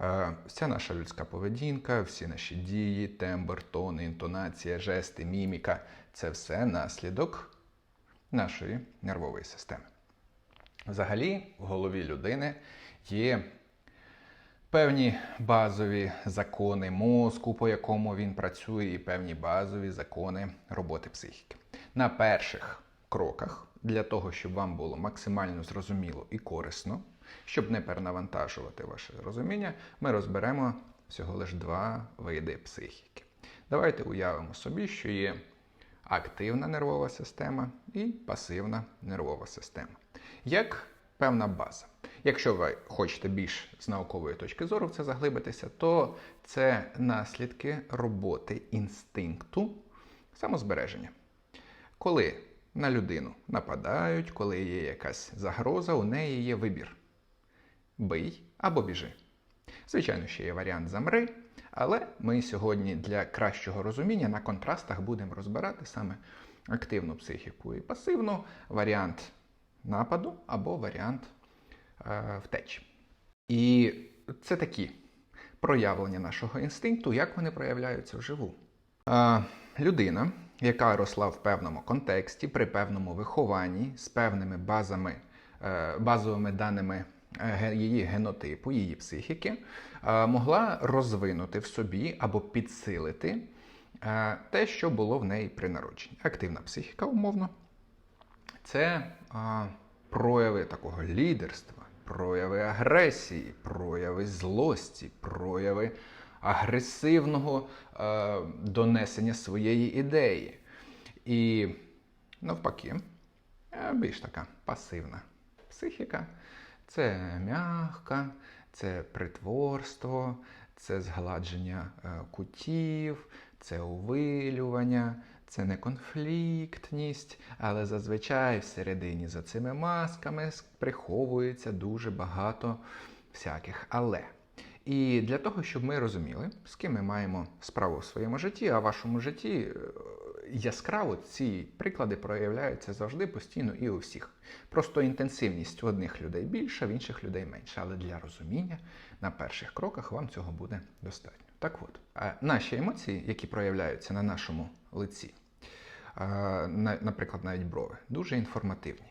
Е, Вся наша людська поведінка, всі наші дії, тембр, тон, інтонація, жести, міміка це все наслідок нашої нервової системи. Взагалі, в голові людини є певні базові закони мозку, по якому він працює, і певні базові закони роботи психіки. На перших кроках, для того, щоб вам було максимально зрозуміло і корисно, щоб не перенавантажувати ваше розуміння, ми розберемо всього лише два види психіки. Давайте уявимо собі, що є активна нервова система і пасивна нервова система. Як певна база. Якщо ви хочете більш з наукової точки зору в це заглибитися, то це наслідки роботи інстинкту самозбереження. Коли на людину нападають, коли є якась загроза, у неї є вибір: бий або біжи. Звичайно, ще є варіант замри, але ми сьогодні для кращого розуміння на контрастах будемо розбирати саме активну психіку і пасивну варіант нападу або варіант е, втечі. І це такі проявлення нашого інстинкту, як вони проявляються вживу. Е, людина, яка росла в певному контексті, при певному вихованні, з певними базами, е, базовими даними е, її генотипу, її психіки, е, могла розвинути в собі або підсилити те, що було в неї при народженні. Активна психіка, умовно, це прояви такого лідерства, прояви агресії, прояви злості, прояви агресивного е, донесення своєї ідеї. І навпаки, е, більш така пасивна психіка це м'ягка, це притворство, це згладження е, кутів, це увилювання, це не конфліктність, але зазвичай всередині за цими масками приховується дуже багато всяких але. І для того, щоб ми розуміли, з ким ми маємо справу в своєму житті, а в вашому житті е, яскраво ці приклади проявляються завжди постійно і у всіх. Просто інтенсивність у одних людей більша, в інших людей менша. Але для розуміння на перших кроках вам цього буде достатньо. Так от, наші емоції, які проявляються на нашому лиці, наприклад, навіть брови, дуже інформативні.